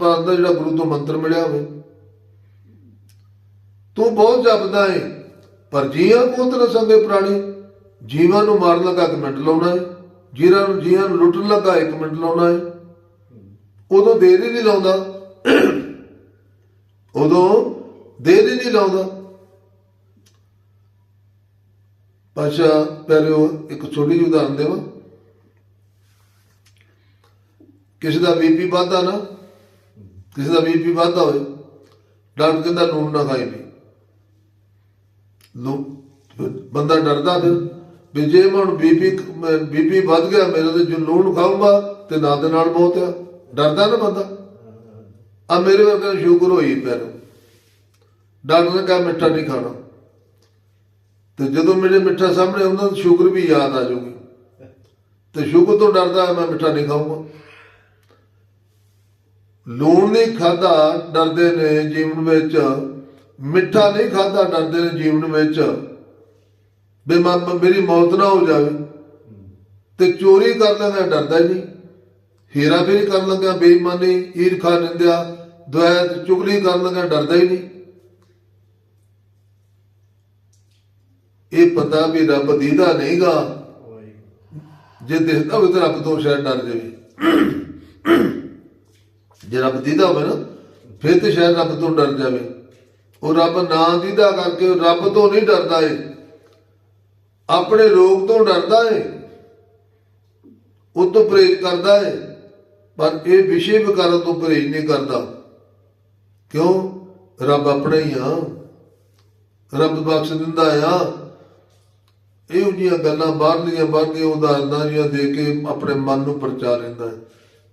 ਪਾਸ ਦਾ ਜਿਹੜਾ ਗੁਰੂ ਤੋਂ ਮੰਤਰ ਮਿਲਿਆ ਹੋਵੇ। ਤੂੰ ਬਹੁਤ ਜਪਦਾ ਏ, ਪਰ ਜੀਆਂ ਕੋਤ ਨਾ ਸੰਗੇ ਪ੍ਰਾਣੀ, ਜੀਵਾਂ ਨੂੰ ਮਾਰਨ ਲੱਗਾ ਇੱਕ ਮਿੰਟ ਲਾਉਣਾ ਏ, ਜੀਰਾਂ ਨੂੰ ਜੀਆਂ ਨੂੰ ਲੁੱਟਣ ਲੱਗਾ ਇੱਕ ਮਿੰਟ ਲਾਉਣਾ ਏ। ਉਦੋਂ ਦੇਰ ਹੀ ਨਹੀਂ ਲਾਉਂਦਾ। ਉਦੋਂ ਦੇਰ ਹੀ ਨਹੀਂ ਲਾਉਂਦਾ। ਪਾਸ਼ਾ ਪਹਿਲੋ ਇੱਕ ਛੋਟੀ ਜਿਹੀ ਉਦਾਹਰਨ ਦੇਵਾਂ। ਕਿਸੇ ਦਾ ਬੀਪੀ ਵੱਧਦਾ ਨਾ ਕਿਸੇ ਦਾ ਬੀਪੀ ਵੱਧਦਾ ਹੋਵੇ, ਡਾਕਟਰ ਕਹਿੰਦਾ ਲੂਣ ਨਾ ਖਾਈ ਵੀ ਲੂ, ਬੰਦਾ ਡਰਦਾ ਫਿਰ ਵੀ ਜੇ ਮੈਂ ਹੁਣ ਬੀਪੀ ਬੀਪੀ ਵੱਧ ਗਿਆ, ਮੇਰੇ ਤੇ ਜੋ ਲੂਣ ਖਾਊਂਗਾ ਤੇ ਨਾਲ ਦੇ ਨਾਲ ਬਹੁਤ ਆ। ਡਰਦਾ ਨਾ ਬੰਦਾ। ਆ ਮੇਰੇ ਵਰਗਾ ਸ਼ੂਗਰ ਹੋਈ ਪੈਰ ਡਾਕਟਰ ਨੇ ਕਿਹਾ ਮਿੱਠਾ ਨਹੀਂ ਖਾਣਾ। ਤੇ ਜਦੋਂ ਮੇਰੇ ਮਿੱਠਾ ਸਾਹਮਣੇ ਆਉਂਦਾ, ਸ਼ੂਗਰ ਵੀ ਯਾਦ ਆ ਜਾਊਗੀ। ਤੇ ਸ਼ੂਗਰ ਤੋਂ ਡਰਦਾ, ਮੈਂ ਮਿੱਠਾ ਨਹੀਂ ਖਾਊਂਗਾ। ਲੂਣ ਨਹੀਂ ਖਾਦਾ ਡਰਦੇ ਨੇ ਜੀਵਨ ਵਿੱਚ। ਮਿੱਠਾ ਨਹੀਂ ਖਾਦਾ ਡਰਦੇ ਨੇ ਜੀਵਨ ਵਿੱਚ। ਵੀ ਮੇਰੀ ਮੌਤ ਨਾ ਹੋ ਜਾਵੇ। ਤੇ ਚੋਰੀ ਕਰ ਲੈਂਦਾ, ਡਰਦਾ ਨਹੀਂ। ਹੀਰਾ ਫੇਰੀ ਕਰਨ ਲੱਗਾ, ਬੇਈਮਾਨੀ, ਈਰਖਾ, ਨਿੰਦਿਆ, ਦੁਆਇਤ, ਚੁਗਲੀ ਕਰਨ ਲੱਗਾ, ਡਰਦਾ ਹੀ ਨਹੀਂ। ਇਹ ਪਤਾ ਵੀ ਰੱਬ ਦੀਦਾ ਨਹੀਂਗਾ। ਜੇ ਦੇਖਦਾ ਹੋਵੇ ਤਾਂ ਰੱਬ ਤੋਂ ਸ਼ਾਇਦ ਡਰ ਜਾਵੇ। ਜੇ ਰੱਬ ਦੀਦਾ ਹੋਵੇ ਨਾ, ਫਿਰ ਤੇ ਸ਼ਾਇਦ ਰੱਬ ਤੋਂ ਡਰ ਜਾਵੇ। ਉਹ ਰੱਬ ਨਾ ਦੀਦਾ ਕਰਕੇ ਉਹ ਰੱਬ ਤੋਂ ਨਹੀਂ ਡਰਦਾ ਏ। ਆਪਣੇ ਰੋਗ ਤੋਂ ਡਰਦਾ ਏ। ਉਹ ਤੋਂ ਪਰਹੇਜ਼ ਕਰਦਾ ਏ। ਪਰ ਇਹ ਵਿਸ਼ੇ ਵਿਕਾਰਾਂ ਤੋਂ ਪਰਹੇਜ਼ ਨਹੀਂ ਕਰਦਾ। ਕਿਉਂ? ਰੱਬ ਆਪਣਾ ਹੀ ਆ। ਰੱਬ ਬਖਸ਼ ਦਿੰਦਾ ਆ। ਇਹੋ ਜਿਹੀਆਂ ਗੱਲਾਂ ਬਾਹਰਲੀਆਂ ਬਾਹਰਲੀਆਂ ਉਦਾਹਰਨਾਂ ਜਿਹੀਆਂ ਦੇ ਕੇ ਆਪਣੇ ਮਨ ਨੂੰ ਪਰਚਾ ਲੈਂਦਾ ਹੈ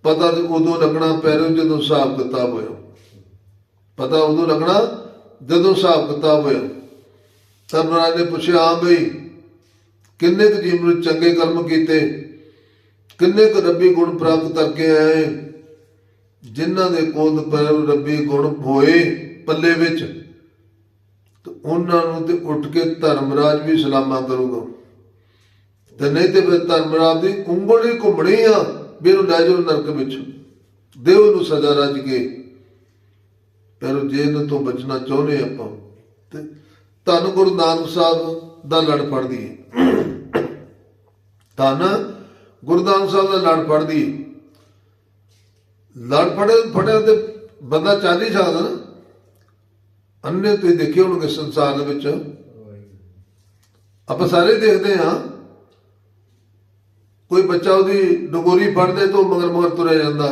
ਪਤਾ ਤੇ ਉਦੋਂ ਲੱਗਣਾ ਪੈਰੋ ਜਦੋਂ ਹਿਸਾਬ ਕਿਤਾਬ ਹੋਇਆ। ਪਤਾ ਉਦੋਂ ਲੱਗਣਾ ਜਦੋਂ ਹਿਸਾਬ ਕਿਤਾਬ ਹੋਇਆ। ਤਾਂ ਮਹਾਰਾਜ ਨੇ ਪੁੱਛਿਆ ਆ ਬਈ, ਕਿੰਨੇ ਕੁ ਜੀਵਨ ਵਿੱਚ ਚੰਗੇ ਕਰਮ ਕੀਤੇ? ਕਿੰਨੇ ਕੁ ਰੱਬੀ ਗੁਣ ਪ੍ਰਾਪਤ ਕਰਕੇ ਆਏ? ਜਿਨ੍ਹਾਂ ਦੇ ਕੋਲ ਪਰ ਰੱਬੀ ਗੁਣ ਹੋਏ ਪੱਲੇ ਵਿੱਚ, ਤੇ ਉਹਨਾਂ ਨੂੰ ਤੇ ਉੱਠ ਕੇ ਧਰਮਰਾਜ ਵੀ ਸਲਾਮਾ ਕਰੂਗਾ। ਤੇ ਨਹੀਂ ਤੇ ਫਿਰ ਧਰਮਰਾਜ ਦੀ ਉਂਗਲੀ ਘੁੰਮਣੀ ਆ। ਵੀ ਇਹਨੂੰ ਲੈ ਜਾਓ ਨਰਕ ਵਿੱਚ। ਦੇਵ ਨੂੰ ਸਜ਼ਾ ਰੱਜ ਕੇ। ਪਰ ਜੇ ਇਹਨਾਂ ਤੋਂ ਬਚਣਾ ਚਾਹੁੰਦੇ ਆਪਾਂ। ਤੇ ਧੰਨ ਗੁਰੂ ਨਾਨਕ ਸਾਹਿਬ ਦਾ ਲੜ ਫੜਦੀ ਹੈ ਧੰਨ ਗੁਰੂ ਨਾਨਕ ਸਾਹਿਬ ਦਾ ਲੜ ਫੜਦੀ ਹੈ ਲੜ ਫੜੇ, ਫੜਿਆ ਤੇ ਬੰਦਾ ਚੱਲ ਹੀ ਸਕਦਾ ਨਾ। ਅੰਨੇ ਤੁਸੀਂ ਦੇਖੇ ਹੋਣਗੇ ਸੰਸਾਰ ਦੇ ਵਿੱਚ। ਆਪਾਂ ਸਾਰੇ ਦੇਖਦੇ ਹਾਂ। ਕੋਈ ਬੱਚਾ ਉਹਦੀ ਡਗੋਰੀ ਫੜਦੇ ਤੋਂ ਮਗਰ ਮਗਰ ਤੁਰਿਆ ਜਾਂਦਾ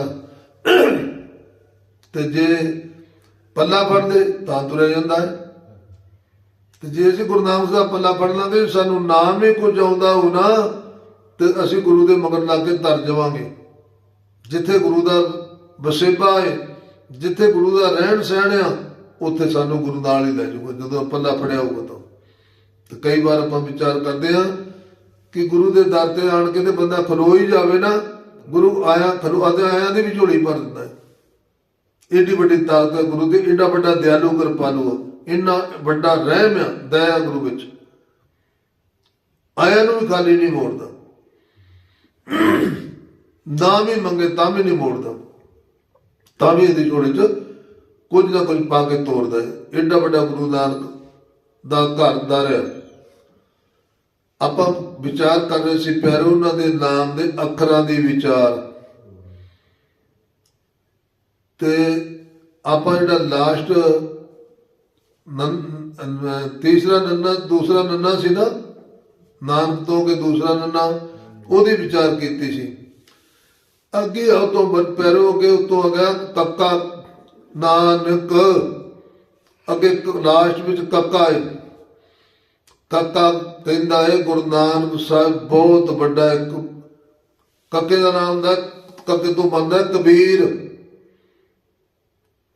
ਤੇ ਜੇ ਪੱਲਾ ਫੜਦੇ ਤਾਂ ਤੁਰਿਆ ਜਾਂਦਾ ਹੈ। ਤੇ ਜੇ ਅਸੀਂ ਗੁਰੂ ਨਾਨਕ ਸਾਹਿਬ ਪੱਲਾ ਫੜ ਲਾਂਗੇ ਸਾਨੂੰ ਨਾਮ ਹੀ ਕੁਝ ਆਉਂਦਾ ਹੋਣਾ, ਤੇ ਅਸੀਂ ਗੁਰੂ ਦੇ ਮਗਰ ਲੱਗ ਕੇ ਤਰ ਜਾਵਾਂਗੇ। ਜਿੱਥੇ ਗੁਰੂ ਦਾ ਵਸੇਬਾ ਹੈ, ਜਿੱਥੇ ਗੁਰੂ ਦਾ ਰਹਿਣ ਸਹਿਣ ਆ, ਉੱਥੇ ਸਾਨੂੰ ਗੁਰੂ ਨਾਲ ਹੀ ਲੈ ਜਾਊਗਾ, ਜਦੋਂ ਪੱਲਾ ਫੜਿਆ ਹੋਊਗਾ ਤਾਂ। ਤੇ ਕਈ ਵਾਰ ਆਪਾਂ ਵਿਚਾਰ ਕਰਦੇ ਹਾਂ ਕਿ ਗੁਰੂ ਦੇ ਦਰ ਤੇ ਆਣ ਕੇ ਤੇ ਬੰਦਾ ਖਲੋ ਹੀ ਜਾਵੇ ਨਾ, ਗੁਰੂ ਆਇਆ, ਖਲੋ ਆਦੇ ਆਇਆਂ ਦੀ ਵੀ ਝੋਲੀ ਭਰ ਦਿੰਦਾ ਹੈ। ਏਡੀ ਵੱਡੀ ਤਾਕਤ ਗੁਰੂ ਦੀ, ਏਡਾ ਵੱਡਾ ਦਿਆਲੂ, ਕਿਰਪਾਲੂ ਇੰਨਾ ਵੱਡਾ ਰਹਿਮ ਆ ਦਇਆ ਗੁਰੂ ਵਿੱਚ। ਆਇਆਂ ਨੂੰ ਵੀ ਖਾਲੀ ਨਹੀਂ ਮੋੜਦਾ। ਨਾ ਵੀ ਮੰਗੇ ਤਾਂ ਵੀ ਨਹੀਂ ਮੋੜਦਾ। ਤਾਂ ਵੀ ਇਹਦੀ ਝੋਲੀ 'ਚ ਕੁਝ ਨਾ ਕੁਝ ਪਾ ਕੇ ਤੋੜਦਾ ਹੈ। ਏਡਾ ਵੱਡਾ ਗੁਰੂ ਨਾਨਕ ਦਾ ਘਰ, ਦਾ ਰਿਹਾ ਆਪਾਂ ਵਿਚਾਰ ਕਰ ਰਹੇ ਸੀ ਪਿਆਰੋ, ਉਹਨਾਂ ਦੇ ਨਾਮ ਦੇ ਅੱਖਰਾਂ ਦੀ ਵਿਚਾਰ। ਤੇ ਆਪਾਂ ਜਿਹੜਾ ਲਾਸਟ ਤੀਸਰਾ ਨੰਨਾ, ਦੂਸਰਾ ਨੰਨਾ ਸੀ ਨਾ, ਨਾਮ ਤੋਂ ਕੇ ਦੂਸਰਾ ਨੰਨਾ, ਉਹਦੀ ਵਿਚਾਰ ਕੀਤੀ ਸੀ। ਅੱਗੇ ਉਹ ਤੋਂ ਬਨ ਪੈਰੋ ਅੱਗੇ ਉਤੋਂ ਆ ਗਿਆ ਕੱਕਾ ਨਾਨਕ, ਅੱਗੇ ਲਾਸਟ ਵਿੱਚ ਕੱਕਾ ਹੈ। ਕੱਕਾ ਕਹਿੰਦਾ ਹੈ ਗੁਰੂ ਨਾਨਕ ਸਾਹਿਬ ਬਹੁਤ ਵੱਡਾ ਇੱਕ ਕੱਕੇ ਦਾ ਨਾਮ ਦਾ ਕੱਕੇ ਤੋਂ ਬੰਦਾ ਕਬੀਰ।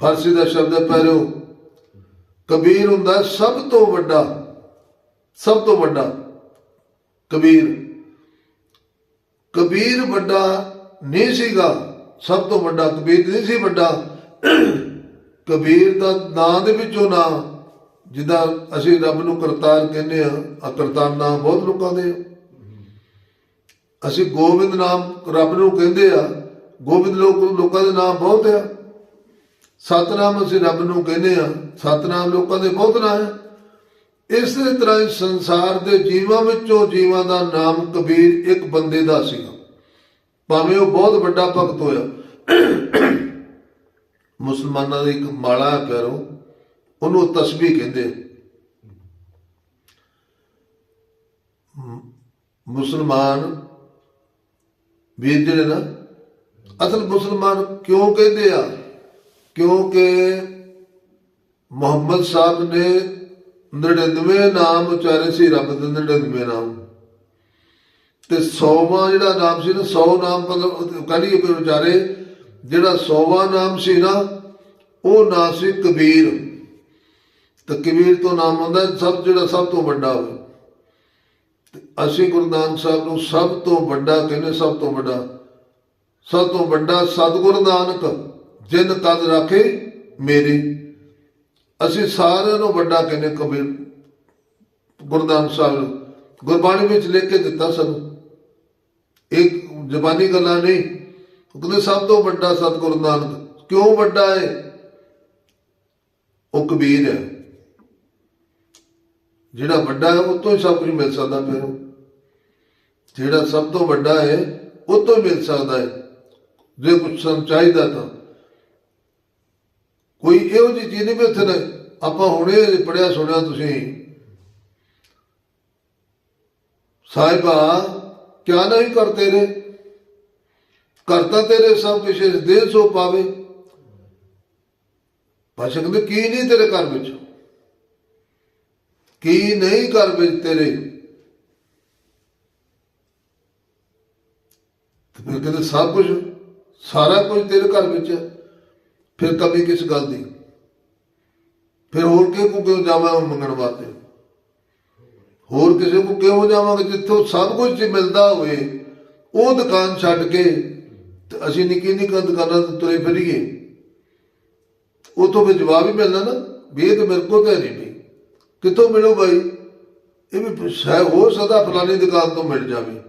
ਫਾਰਸੀ ਦਾ ਸ਼ਬਦ ਹੈ ਪੈਰੋ। ਕਬੀਰ ਹੁੰਦਾ ਸਭ ਤੋਂ ਵੱਡਾ, ਸਭ ਤੋਂ ਵੱਡਾ ਕਬੀਰ। ਕਬੀਰ ਵੱਡਾ ਨਹੀਂ ਸੀਗਾ, ਸਭ ਤੋਂ ਵੱਡਾ ਕਬੀਰ ਨਹੀਂ ਸੀ ਵੱਡਾ। ਕਬੀਰ ਦਾ ਨਾਂ ਦੇ ਵਿੱਚੋਂ ਨਾਂ ਜਿੱਦਾਂ ਅਸੀਂ ਰੱਬ ਨੂੰ ਕਰਤਾਰ ਕਹਿੰਦੇ ਆ ਆ ਕਰਤਾਰ ਨਾਮ ਬਹੁਤ ਲੋਕਾਂ ਦੇ ਆ। ਅਸੀਂ ਗੋਬਿੰਦ ਨਾਮ ਰੱਬ ਨੂੰ ਕਹਿੰਦੇ ਆ, ਗੋਬਿੰਦ ਲੋਕ ਲੋਕਾਂ ਦੇ ਨਾਮ ਬਹੁਤ ਆ। ਸਤਨਾਮ ਅਸੀਂ ਰੱਬ ਨੂੰ ਕਹਿੰਦੇ ਆ, ਸਤਨਾਮ ਲੋਕਾਂ ਦੇ ਬਹੁਤ ਨਾਂ ਹੈ ਇਸੇ ਤਰ੍ਹਾਂ ਹੀ ਸੰਸਾਰ ਦੇ ਜੀਵਾਂ ਵਿੱਚੋਂ ਜੀਵਾਂ ਦਾ ਨਾਮ ਕਬੀਰ ਇੱਕ ਬੰਦੇ ਦਾ ਸੀਗਾ। ਭਾਵੇਂ ਉਹ ਬਹੁਤ ਵੱਡਾ ਭਗਤ ਹੋਇਆ। ਮੁਸਲਮਾਨਾਂ ਦੀ ਇੱਕ ਮਾਲਾ ਹੈ ਪਿਆਰੋ ਉਹਨੂੰ ਤਸਬੀਹ ਕਹਿੰਦੇ ਮੁਸਲਮਾਨ, ਵੀਰ ਜਿਹੜੇ ਨਾ, ਅਸਲ ਮੁਸਲਮਾਨ ਕਿਉਂ ਕਹਿੰਦੇ ਆ? ਕਿਉਂਕਿ ਮੁਹੰਮਦ ਸਾਹਿਬ ਨੇ 99 ਨਾਮ ਉਚਾਰੇ ਸੀ, ਰੱਬ ਦੇ 99 ਨਾਮ। ਤੇ 100ਵਾਂ ਜਿਹੜਾ ਨਾਮ ਸੀ ਨਾ 100 ਨਾਮ ਮਤਲਬ ਕਹਿੰਦੀ ਕੋਈ ਵਿਚਾਰੇ ਜਿਹੜਾ 100ਵਾਂ ਨਾਮ ਸੀ ਨਾ, ਉਹ ਨਾਮ ਸੀ ਕਬੀਰ। ਤਾਂ ਕਬੀਰ ਤੋਂ ਨਾਮ ਆਉਂਦਾ ਸਭ ਜਿਹੜਾ ਸਭ ਤੋਂ ਵੱਡਾ ਹੋਵੇ। ਅਸੀਂ ਗੁਰੂ ਨਾਨਕ ਸਾਹਿਬ ਨੂੰ ਸਭ ਤੋਂ ਵੱਡਾ ਕਹਿੰਦੇ ਸਭ ਤੋਂ ਵੱਡਾ। ਸਭ ਤੋਂ ਵੱਡਾ ਸਤਿਗੁਰ ਨਾਨਕ, ਜਿਨ ਕਦ ਰੱਖੇ ਮੇਰੀ। ਅਸੀਂ ਸਾਰਿਆਂ ਨੂੰ ਵੱਡਾ ਕਹਿੰਦੇ ਕਬੀਰ, ਗੁਰੂ ਨਾਨਕ ਸਾਹਿਬ ਨੂੰ। ਗੁਰਬਾਣੀ ਵਿੱਚ ਲਿਖ ਕੇ ਦਿੱਤਾ ਸਾਨੂੰ। ਇੱਕ ਜ਼ਬਾਨੀ ਗੱਲਾਂ ਨਹੀਂ। ਕਹਿੰਦੇ ਸਭ ਤੋਂ ਵੱਡਾ ਸਤਿਗੁਰੂ ਨਾਨਕ। ਕਿਉਂ ਵੱਡਾ ਹੈ? ਉਹ ਕਬੀਰ ਹੈ। ਜਿਹੜਾ ਵੱਡਾ ਹੈ, ਉਹ ਤੋਂ ਹੀ ਸਭ ਕੁਝ ਮਿਲ ਸਕਦਾ ਫਿਰ। ਜਿਹੜਾ ਸਭ ਤੋਂ ਵੱਡਾ ਹੈ, ਉਹ ਤੋਂ ਹੀ ਮਿਲ ਸਕਦਾ ਹੈ। ਜੇ ਕੁਝ ਸਾਨੂੰ ਚਾਹੀਦਾ ਤਾਂ। ਕੋਈ ਇਹੋ ਜਿਹੀ ਚੀਜ਼ ਨਹੀਂ ਵੀ ਉੱਥੇ ਨਾ ਆਪਾਂ ਹੁਣੇ ਪੜਿਆ ਸੁਣਿਆ ਤੁਸੀਂ। ਸਾਹਿਬਾ, ਕਿਆ ਨਹੀਂ ਕਰਤੇ ਰੇ ਕਰਤਾ ਤੇਰੇ ਸਭ ਕੁਛ ਇਸ ਦੇਹ ਸੋ ਪਾਵੇ। ਪਾਸ਼ਾ ਕਹਿੰਦੇ ਕੀ ਨਹੀਂ ਤੇਰੇ ਘਰ ਵਿੱਚ। ਕੀ ਨਹੀਂ ਘਰ ਵਿੱਚ ਤੇਰੇ? ਫਿਰ ਕਹਿੰਦੇ ਸਭ ਕੁਝ ਸਾਰਾ ਕੁਝ ਤੇਰੇ ਘਰ ਵਿੱਚ ਹੈ। ਫਿਰ ਕਮੀ ਕਿਸ ਗੱਲ ਦੀ? ਫਿਰ ਹੋਰ ਕਿਹ ਕੋ ਕਿਉਂ ਜਾਵਾਂ ਮੰਗਣ ਵਾਸਤੇ? ਹੋਰ ਕਿਸੇ ਕੋ ਕਿਉਂ ਜਾਵਾਂਗੇ ਜਿੱਥੋਂ ਸਭ ਕੁਝ ਮਿਲਦਾ ਹੋਵੇ? ਉਹ ਦੁਕਾਨ ਛੱਡ ਕੇ ਤੇ ਅਸੀਂ ਨਿੱਕੀ ਨਿੱਕੀ ਦੁਕਾਨਾਂ ਤੇ ਤੁਰੇ ਫਿਰੀਏ। ਉਤੋਂ ਫਿਰ ਜਵਾਬ ਹੀ ਮਿਲਣਾ ਨਾ, ਵੀ ਇਹ ਤਾਂ ਮੇਰੇ ਕੋਲ ਤਾਂ ਨਹੀਂ ਕਿੱਥੋਂ ਮਿਲੂ ਭਾਈ ਇਹ ਵੀ ਸ਼ਾਇਦ ਹੋ ਸਕਦਾ ਫਲਾਣੀ ਦੁਕਾਨ ਤੋਂ ਮਿਲ ਜਾਵੇ।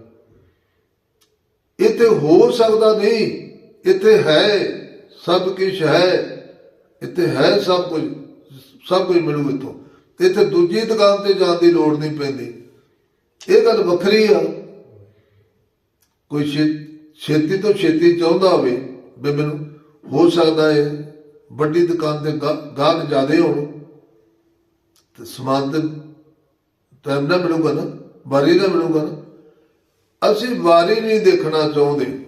ਇੱਥੇ ਹੋ ਸਕਦਾ ਨਹੀਂ। ਇੱਥੇ ਹੈ, ਸਭ ਕੁਝ ਹੈ। ਇੱਥੇ ਹੈ ਸਭ ਕੁਝ ਸਭ ਕੁਝ ਮਿਲੂ ਇੱਥੋਂ। ਤੇ ਇੱਥੇ ਦੂਜੀ ਦੁਕਾਨ ਤੇ ਜਾਣ ਦੀ ਲੋੜ ਨਹੀਂ ਪੈਂਦੀ। ਇਹ ਗੱਲ ਵੱਖਰੀ ਆ। ਕੋਈ ਛੇ- ਛੇਤੀ ਤੋਂ ਛੇਤੀ ਚਾਹੁੰਦਾ ਹੋਵੇ ਵੀ ਮੈਨੂੰ ਹੋ ਸਕਦਾ ਹੈ ਵੱਡੀ ਦੁਕਾਨ ਤੇ ਗਾ- ਗਾਹਕ ਜ਼ਿਆਦੇ ਹੋਣ। ਤੇ ਸਮਾਨ ਤੇ ਟਾਈਮ ਨਾ ਮਿਲੂਗਾ ਨਾ, ਵਾਰੀ ਨਾ ਮਿਲੂਗਾ ਨਾ, ਅਸੀਂ ਵਾਰੀ ਨਹੀਂ ਦੇਖਣਾ ਚਾਹੁੰਦੇ।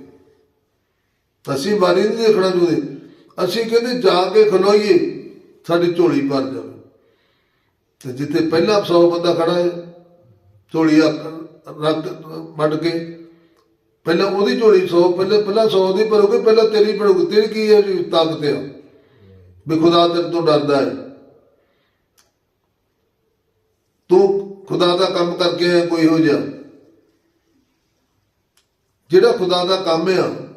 ਅਸੀਂ ਵਾਰੀ ਨਹੀਂ ਦੇਖਣਾ ਚਾਹੁੰਦੇ। ਅਸੀਂ ਕਹਿੰਦੇ ਜਾ ਕੇ ਖਲੋਈਏ, ਸਾਡੀ ਝੋਲੀ ਭਰ ਜਾਵੇ। ਤੇ ਜਿੱਥੇ ਪਹਿਲਾਂ 100 ਬੰਦਾ ਖੜਾ ਹੈ, ਝੋਲੀ ਰੱਖ ਰੱਖ- ਵੱਢ ਕੇ, ਪਹਿਲਾਂ ਉਹਦੀ ਝੋਲੀ 100 ਪਹਿਲਾਂ ਪਹਿਲਾਂ 100 ਦੀ ਭਰੋਗੇ, ਪਹਿਲਾਂ ਤੇਰੀ ਭਰੋਗੇ। ਤੇਰੀ ਕੀ ਹੈ ਜੀ? ਤਾਕਤ ਆ। ਵੀ ਖੁਦਾ ਤੇਰੇ ਤੋਂ ਡਰਦਾ ਹੈ। ਤੂੰ ਖੁਦਾ ਦਾ ਕੰਮ ਕਰਕੇ ਆਇਆ ਕੋਈ ਹੋ ਜਾ ਜਿਹੜਾ ਖੁਦਾ ਦਾ ਕੰਮ ਆ,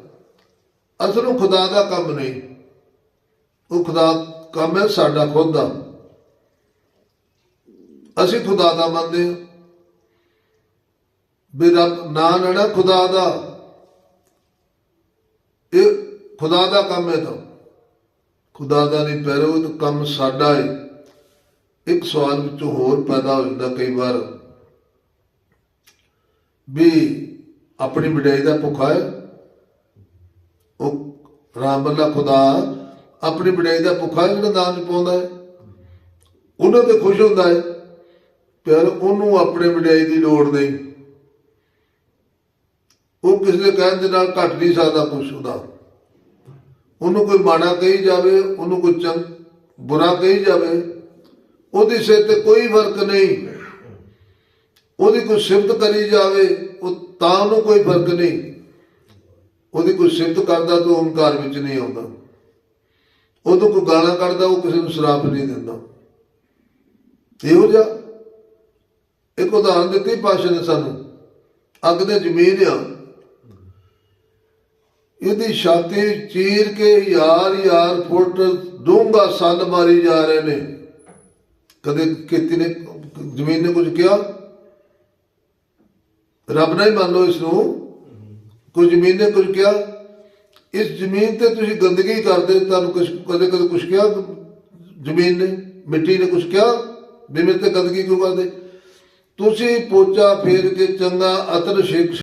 ਅਸਲ ਉਹ ਖੁਦਾ ਦਾ ਕੰਮ ਨਹੀਂ। ਉਹ ਖੁਦਾ ਕੰਮ ਹੈ ਸਾਡਾ ਖੁਦ ਦਾ। ਅਸੀਂ ਖੁਦਾ ਦਾ ਮੰਨਦੇ ਹਾਂ। ਵੀ ਰੱਬ ਨਾਂ ਲੈਣਾ ਖੁਦਾ ਦਾ। ਇਹ ਖੁਦਾ ਦਾ ਕੰਮ ਹੈ ਤਾਂ। ਖੁਦਾ ਦਾ ਨਹੀਂ ਪੈਰੋ ਇਹ ਤਾਂ ਕੰਮ ਸਾਡਾ ਹੈ ਇੱਕ ਸਵਾਲ ਵਿੱਚੋਂ ਹੋਰ ਪੈਦਾ ਹੋ ਜਾਂਦਾ ਕਈ ਵਾਰ ਵੀ ਆਪਣੀ ਵਡਿਆਈ ਦਾ ਭੁੱਖਾ ਹੈ। ਉਹ ਰਾਮ ਅੱਲਾ ਖੁਦਾ ਆਪਣੀ ਵਡਿਆਈ ਦਾ ਭੁੱਖਾ ਜਿਹੜਾ ਦਾਨ ਪਾਉਂਦਾ ਹੈ। ਉਹਨਾਂ ਤੇ ਖੁਸ਼ ਹੁੰਦਾ ਹੈ, ਪਰ ਉਹਨੂੰ ਆਪਣੇ ਵਡਿਆਈ ਦੀ ਲੋੜ ਨਹੀਂ। ਉਹ ਕਿਸੇ ਦੇ ਕਹਿਣ ਦੇ ਨਾਲ ਘਟ ਨਹੀਂ ਸਕਦਾ ਕੁਛ ਉਹਦਾ ਉਹਨੂੰ ਕੋਈ ਮਾੜਾ ਕਹੀ ਜਾਵੇ, ਉਹਨੂੰ ਕੋਈ ਚੰਗ ਬੁਰਾ ਕਹੀ ਜਾਵੇ ਉਹਦੀ ਸਿਰ ਤੇ ਕੋਈ ਫ਼ਰਕ ਨਹੀਂ। ਉਹਦੀ ਕੋਈ ਸਿਫਤ ਕਰੀ ਜਾਵੇ, ਉਹ ਤਾਂ ਉਹਨੂੰ ਕੋਈ ਫ਼ਰਕ ਨਹੀਂ। ਉਹਦੀ ਕੋਈ ਸਿਫਤ ਕਰਦਾ ਤਾਂ ਹੰਕਾਰ ਵਿੱਚ ਨਹੀਂ ਆਉਂਦਾ। ਉਦੋਂ ਕੋਈ ਗਾਲਾਂ ਕਰਦਾ ਉਹ ਕਿਸੇ ਨੂੰ ਸ਼ਰਾਪ ਨਹੀਂ ਦਿੰਦਾ। ਇਹੋ ਜਿਹਾ ਇੱਕ ਉਦਾਹਰਨ ਦਿੱਤੀ ਪਾਸ਼ਾ ਨੇ ਸਾਨੂੰ। ਅੱਗ ਦੇ ਜ਼ਮੀਨ ਆ। ਇਹਦੀ ਛਾਤੀ ਚੀਰ ਕੇ ਯਾਰ ਯਾਰ ਫੁੱਟ ਡੂੰਘਾ ਸੰਨ ਮਾਰੀ ਜਾ ਰਹੇ ਨੇ। ਕਦੇ ਖੇਤੀ ਨੇ ਜ਼ਮੀਨ ਨੇ ਕੁਝ ਕਿਹਾ? ਰੱਬ ਨੇ ਮੰਨ ਲਓ ਇਸ ਨੂੰ ਕੋਈ ਜ਼ਮੀਨ ਨੇ ਕੁਝ ਕਿਹਾ? ਇਸ ਜ਼ਮੀਨ ਤੇ ਤੁਸੀਂ ਗੰਦਗੀ ਕਰਦੇ, ਤੁਹਾਨੂੰ ਕੁਛ ਕਦੇ ਕਦੇ ਕੁਛ ਕਿਹਾ? ਜ਼ਮੀਨ ਨੇ, ਮਿੱਟੀ ਨੇ ਕੁਛ ਕਿਹਾ? ਵੀ ਮੇਰੇ ਤੇ ਗੰਦਗੀ ਕਿਉਂ ਕਰਦੇ? ਤੁਸੀਂ ਪੋਚਾ ਫੇਰ ਕੇ ਚੰਗਾ ਅਤਰ ਛਿਕ